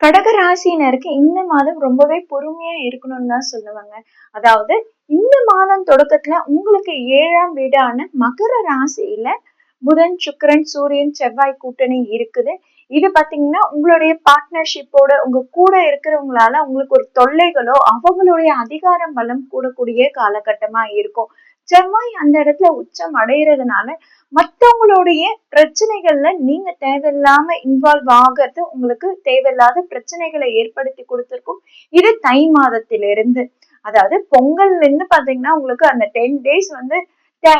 கடகராசினருக்கு இந்த மாதம் ரொம்பவே பொறுமையா இருக்கணும்னு தான் சொல்லுவாங்க. அதாவது இந்த மாதம் தொடக்கத்துல உங்களுக்கு ஏழாம் வீடான மகர ராசியில புதன் சுக்கரன் சூரியன் செவ்வாய் கூட்டணி இருக்குது. இது பாத்தீங்கன்னா உங்களுடைய பார்ட்னர்ஷிப்போட உங்க கூட இருக்கிறவங்களால உங்களுக்கு ஒரு தொல்லைகளோ அவங்களுடைய அதிகாரம் பலம் கூடக்கூடிய காலகட்டமா இருக்கும். செவ்வாய் அந்த இடத்துல உச்சம் அடையிறதுனால மற்றவங்களுடைய பிரச்சனைகள்ல நீங்க தேவையில்லாம இன்வால்வ் ஆகிறது உங்களுக்கு தேவையில்லாத பிரச்சனைகளை ஏற்படுத்தி கொடுத்துருக்கும். இது தை மாதத்திலிருந்து. அதாவது பொங்கல்ல இருந்து பாத்தீங்கன்னா உங்களுக்கு அந்த டென் டேஸ் வந்து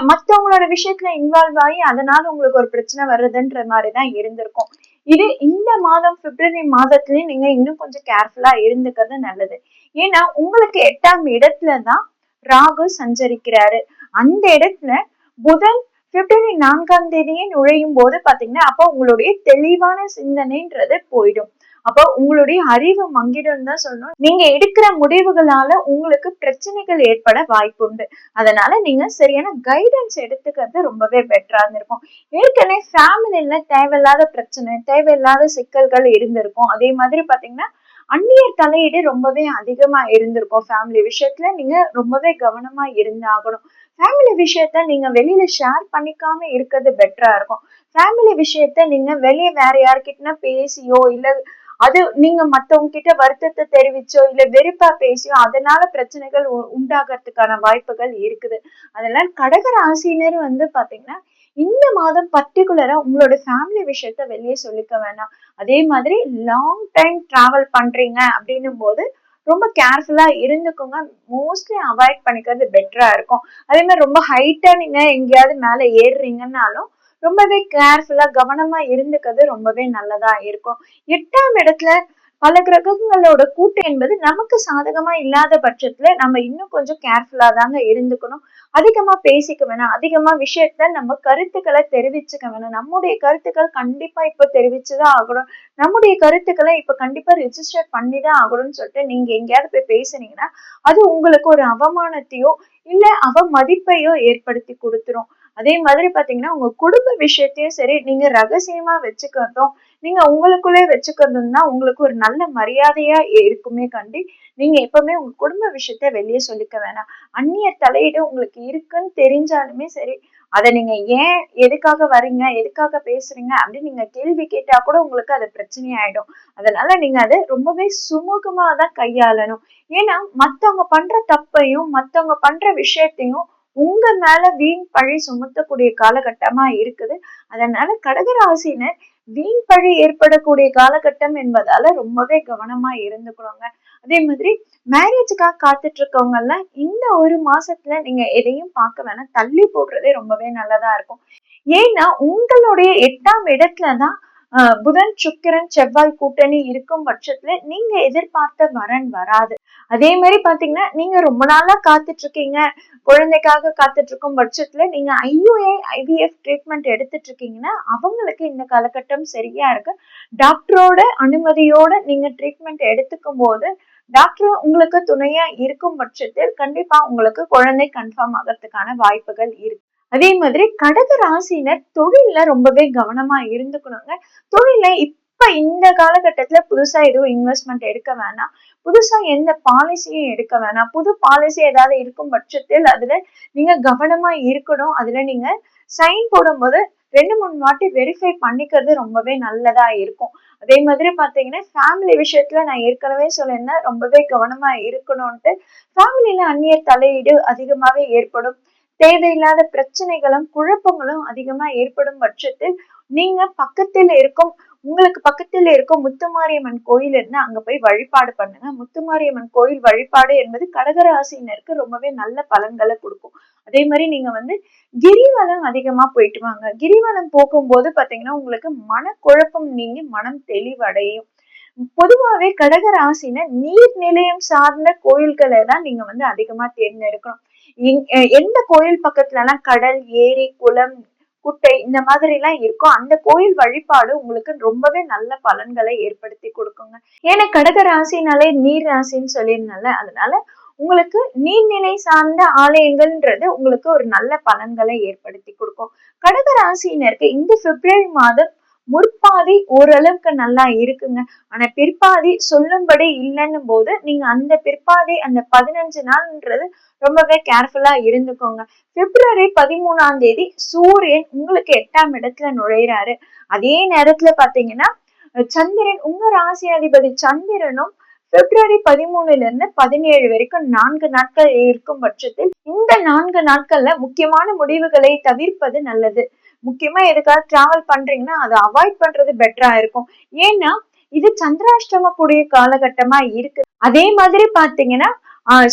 மத்தவங்களோட விஷயத்துல இன்வால்வ் ஆகி அதனால உங்களுக்கு ஒரு பிரச்சனை வருதுன்ற மாதிரிதான் இருந்திருக்கும். இது இந்த மாதம் பிப்ரவரி மாதத்துலயும் நீங்க இன்னும் கொஞ்சம் கேர்ஃபுல்லா இருந்துக்கிறது நல்லது. ஏன்னா உங்களுக்கு எட்டாம் இடத்துலதான் ராகு சஞ்சரிக்கிறாரு. அந்த இடத்துல புதன் பிப்ரவரி நான்காம் தேதியே நுழையும் போது பாத்தீங்கன்னா அப்போ உங்களுடைய தெளிவான சிந்தனைன்றது போயிடும். அப்போ உங்களுடைய அறிவு மங்கிடும் தான் சொல்லணும். நீங்க எடுக்கிற முடிவுகளால உங்களுக்கு பிரச்சனைகள் ஏற்பட வாய்ப்பு உண்டு அதனால நீங்க சரியான கைடன்ஸ் எடுத்துக்கிறது ரொம்பவே பெட்டரா இருந்திருக்கும். ஏற்கனவே ஃபேமிலியில தேவையில்லாத பிரச்சனை தேவையில்லாத சிக்கல்கள் இருந்திருக்கும். அதே மாதிரி பாத்தீங்கன்னா அந்நியர் தலையீடு ரொம்பவே அதிகமா இருந்திருக்கும். ஃபேமிலி விஷயத்துல நீங்க ரொம்பவே கவனமா இருந்தாகணும். ஃபேமிலி விஷயத்த நீங்க வெளியில ஷேர் பண்ணிக்காம இருக்கிறது பெட்டரா இருக்கும். ஃபேமிலி விஷயத்த நீங்க வெளியே வேற யார்கிட்டனா பேசியோ இல்ல அது நீங்க மத்தவங்க கிட்ட வருத்தத்தை தெரிவிச்சோ இல்ல வெறுப்பா பேசியோ அதனால பிரச்சனைகள் உண்டாகிறதுக்கான வாய்ப்புகள் இருக்குது. அதெல்லாம் கடக ராசினர் வந்து பாத்தீங்கன்னா இந்த மாதம் பர்டிகுலரா உங்களோட ஃபேமிலி விஷயத்த வெளியே சொல்லிக்க வேணாம். அதே மாதிரி லாங் டைம் டிராவல் பண்றீங்க அப்படின்னும் போது ரொம்ப கேர்ஃபுல்லா இருந்துக்கோங்க. மோஸ்ட்லி அவாய்ட் பண்ணிக்கிறது பெட்டரா இருக்கும். அதே மாதிரி ரொம்ப ஹைட்டா நீங்க எங்கேயாவது மேல ஏறுறீங்கன்னாலும் ரொம்பவே கேர்ஃபுல்லா கவனமா இருந்துக்கிறது ரொம்பவே நல்லதா இருக்கும். எட்டாம் இடத்துல பல கிரகங்களோட கூட்டு என்பது நமக்கு சாதகமா இல்லாத பட்சத்துல நம்ம இன்னும் கொஞ்சம் கேர்ஃபுல்லா தாங்க இருந்துக்கணும். அதிகமா பேசிக்க வேணாம். அதிகமா விஷயத்த நம்ம கருத்துக்களை தெரிவிச்சுக்க வேணாம். நம்முடைய கருத்துக்கள் கண்டிப்பா இப்ப தெரிவிச்சுதான் ஆகணும். நம்முடைய கருத்துக்களை இப்ப கண்டிப்பா ரிஜிஸ்டர் பண்ணிதான் ஆகணும்னு சொல்லிட்டு நீங்க எங்கேயாவது போய் பேசுனீங்கன்னா அது உங்களுக்கு ஒரு அவமானத்தையோ இல்ல அவ மதிப்பையோ ஏற்படுத்தி கொடுத்துரும். அதே மாதிரி பாத்தீங்கன்னா உங்க குடும்ப விஷயத்தையும் சரி நீங்க ரகசியமா வச்சுக்கிறதும் நீங்க உங்களுக்குள்ளே வச்சுக்கிறதும் தான் உங்களுக்கு ஒரு நல்ல மரியாதையா இருக்குமே கண்டி நீங்க எப்பவுமே உங்க குடும்ப விஷயத்த வெளியே சொல்லிக்க வேணாம். அந்நிய தலையீடு உங்களுக்கு இருக்குன்னு தெரிஞ்சாலுமே சரி அதை நீங்க ஏன் எதுக்காக வரீங்க எதுக்காக பேசுறீங்க அப்படின்னு நீங்க கேள்வி கேட்டா கூட உங்களுக்கு அது பிரச்சனை ஆயிடும் அதனால நீங்க அதை ரொம்பவே சுமூகமா தான் கையாளணும். ஏன்னா மத்தவங்க பண்ற தப்பையும் மத்தவங்க பண்ற விஷயத்தையும் உங்க மேல வீண் பழி சுமத்தக்கூடிய காலகட்டமா இருக்குது. அதனால கடகராசினர் வீண் பழி ஏற்படக்கூடிய காலகட்டம் என்பதால ரொம்பவே கவனமா இருந்துக்கணுங்க அதே மாதிரி மேரேஜுக்காக காத்துட்டு இருக்கவங்க எல்லாம் இந்த ஒரு மாசத்துல நீங்க எதையும் பார்க்க வேணாம். தள்ளி போடுறதே ரொம்பவே நல்லதா இருக்கும். ஏன்னா உங்களுடைய எட்டாம் இடத்துலதான் புதன் சுக்கிரன் செவ்வாய் கூட்டணி இருக்கும் பட்சத்துல நீங்க எதிர்பார்த்த வரன் வராது. அதே மாதிரி பாத்தீங்கன்னா நீங்க ரொம்ப நாளா காத்துட்டு இருக்கீங்க குழந்தைக்காக காத்துட்டு இருக்கும் பட்சத்துல நீங்க ஐயுஏ ஐவிஎஃப் ட்ரீட்மெண்ட் எடுத்துட்டு இருக்கீங்கன்னா அவங்களுக்கு இந்த காலகட்டம் சரியா இருக்கு. டாக்டரோட அனுமதியோட நீங்க ட்ரீட்மெண்ட் எடுத்துக்கும் போது டாக்டர் உங்களுக்கு துணையா இருக்கும் பட்சத்தில் கண்டிப்பா உங்களுக்கு குழந்தை கன்ஃபார்ம் ஆகிறதுக்கான வாய்ப்புகள் இருக்கு. அதே மாதிரி கடக ராசினர் தொழில்ல ரொம்பவே கவனமா இருந்துக்கணுங்க. தொழில இப்ப இந்த காலகட்டத்துல புதுசா எதுவும் இன்வெஸ்ட்மெண்ட் எடுக்க வேணாம். புதுசா எந்த பாலிசியும் எடுக்க வேணாம். புது பாலிசி ஏதாவது இருக்கும் பட்சத்தில் அதுல நீங்க கவனமா இருக்கணும். அதுல நீங்க சைன் போடும்போது ரெண்டு மூணு வாட்டி வெரிஃபை பண்ணிக்கிறது ரொம்பவே நல்லதா இருக்கும். அதே மாதிரி பாத்தீங்கன்னா ஃபேமிலி விஷயத்துல நான் ஏற்கனவே சொல்லியிருந்தேன் ரொம்பவே கவனமா இருக்கணும்ட்டு ஃபேமிலியில அந்நிய தலையீடு அதிகமாவே ஏற்படும். தேவையில்லாத பிரச்சனைகளும் குழப்பங்களும் அதிகமா ஏற்படும் பட்சத்தில் நீங்க பக்கத்தில் இருக்கும் உங்களுக்கு பக்கத்தில் இருக்கும் முத்துமாரியம்மன் கோயில் இருந்து அங்க போய் வழிபாடு பண்ணுங்க. முத்துமாரியம்மன் கோயில் வழிபாடு என்பது கடகராசினருக்கு ரொம்பவே நல்ல பலன்களை கொடுக்கும். அதே மாதிரி நீங்க வந்து கிரிவலம் அதிகமா போயிட்டு வாங்க. கிரிவலம் போகும்போது பாத்தீங்கன்னா உங்களுக்கு மனக்குழப்பம் நீங்கி மனம் தெளிவடையும். பொதுவாகவே கடகராசினர் நீர் நிலையம் சார்ந்த கோயில்களை தான் நீங்க வந்து அதிகமா தேர்ந்தெடுக்கணும். எந்த கோயில் பக்கத்துல எல்லாம் கடல் ஏரி குளம் குட்டை இந்த மாதிரி எல்லாம் இருக்கும் அந்த கோயில் வழிபாடு உங்களுக்கு ரொம்பவே நல்ல பலன்களை ஏற்படுத்தி கொடுக்குங்க. ஏன்னா கடக ராசினாலே நீர் ராசின்னு சொல்லியிருந்தால அதனால உங்களுக்கு நீர்நிலை சார்ந்த ஆலயங்கள்ன்றது உங்களுக்கு ஒரு நல்ல பலன்களை ஏற்படுத்தி கொடுக்கும். கடக ராசினருக்கு இந்த பிப்ரவரி மாதம் முற்பாதி ஓரளவுக்கு நல்லா இருக்குங்க. ஆனா பிற்பாதி சொல்லும்படி இல்லைன்னும் போது நீங்க அந்த பிற்பாதி அந்த பதினஞ்சு நாள்ன்றது ரொம்பவே கேர்ஃபுல்லா இருந்துக்கோங்க. பிப்ரவரி பதிமூணாம் தேதி சூரியன் உங்களுக்கு எட்டாம் இடத்துல நுழையிறாரு. அதே நேரத்துல பாத்தீங்கன்னா சந்திரன் உங்க ராசி அதிபதி சந்திரனும் பிப்ரவரி பதிமூணுல இருந்து பதினேழு வரைக்கும் நான்கு நாட்கள் இருக்கும் பட்சத்தில் இந்த நான்கு நாட்கள்ல முக்கியமான முடிவுகளை தவிர்ப்பது நல்லது. முக்கியமா எதுக்காக டிராவல் பண்றீங்கன்னா அதை அவாய்ட் பண்றது பெட்டரா இருக்கும். ஏன்னா இது சந்திராஷ்டம கூடிய காலகட்டமா இருக்கு. அதே மாதிரி பாத்தீங்கன்னா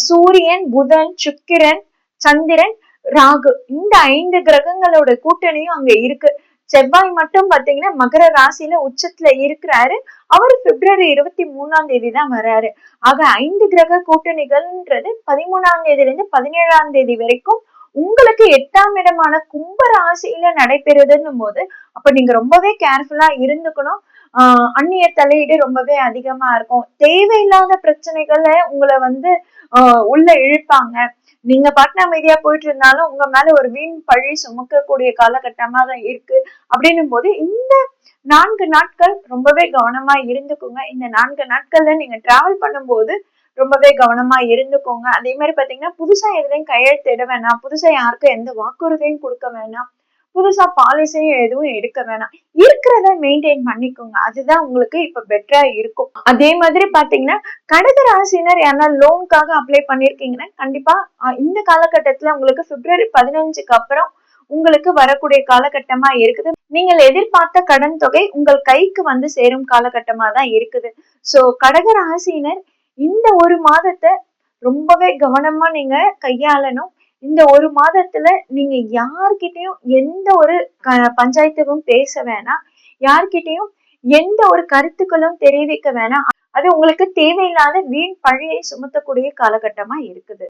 சூரியன் புதன் சுக்கிரன் சந்திரன் ராகு இந்த ஐந்து கிரகங்களோட கூட்டணியும் அங்க இருக்கு. செவ்வாய் மட்டும் பாத்தீங்கன்னா மகர ராசியில உச்சத்துல இருக்கிறாரு. அவர் பிப்ரவரி இருபத்தி மூணாம் தேதி தான் வர்றாரு ஆக ஐந்து கிரக கூட்டணிகள்ன்றது பதிமூணாம் தேதியில இருந்து பதினேழாம் தேதி வரைக்கும் உங்களுக்கு எட்டாம் இடமான கும்ப ராசியில நடைபெறுதுன்னும் போது அப்ப நீங்க ரொம்பவே கேர்ஃபுல்லா இருந்துக்கணும். ஆஹ் அந்நிய தலையீடு ரொம்பவே அதிகமா இருக்கும். தேவையில்லாத பிரச்சனைகளை உங்களை வந்து ஆஹ் உள்ள இழுப்பாங்க. நீங்க பாட்டு அமைதியா போயிட்டு இருந்தாலும் உங்க மேல ஒரு வீண் பழி சுமக்கக்கூடிய காலகட்டமா தான் இருக்கு. அப்படின்னும் போது இந்த நான்கு நாட்கள் ரொம்பவே கவனமா இருந்துக்குங்க. இந்த நான்கு நாட்கள்ல நீங்க டிராவல் பண்ணும்போது ரொம்பவே கவனமா இருந்துக்கோங்க. அதே மாதிரி பாத்தீங்கன்னா புதுசா எதுலையும் கையெழுத்திட வேணாம். புதுசா யாருக்கும் எந்த வாக்குறுதியும் கொடுக்க வேணாம். புதுசா பாலிசியும் எதுவும் எடுக்க வேணாம். இருக்கிறத மெயின்டைன் பண்ணிக்கோங்க. அதுதான் உங்களுக்கு இப்ப பெட்டரா இருக்கும். அதே மாதிரி பாத்தீங்கன்னா கடக ராசினர் யாரா லோனுக்காக அப்ளை பண்ணிருக்கீங்கன்னா கண்டிப்பா இந்த காலகட்டத்துல உங்களுக்கு பிப்ரவரி பதினஞ்சுக்கு அப்புறம் உங்களுக்கு வரக்கூடிய காலகட்டமா இருக்குது. நீங்கள் எதிர்பார்த்த கடன் தொகை உங்கள் கைக்கு வந்து சேரும் காலகட்டமா தான் இருக்குது. சோ கடக ராசினர் இந்த ஒரு மாதத்தை ரொம்பவே கவனமா நீங்க கையாளணும். இந்த ஒரு மாதத்துல நீங்க யார்கிட்டயும் எந்த ஒரு பஞ்சாயத்துக்கும் பேச வேணாம். யார்கிட்டயும் எந்த ஒரு கருத்துக்களும் தெரிவிக்க வேணாம். அது உங்களுக்கு தேவையில்லாத வீண் பழியை சுமத்தக்கூடிய காலகட்டமா இருக்குது.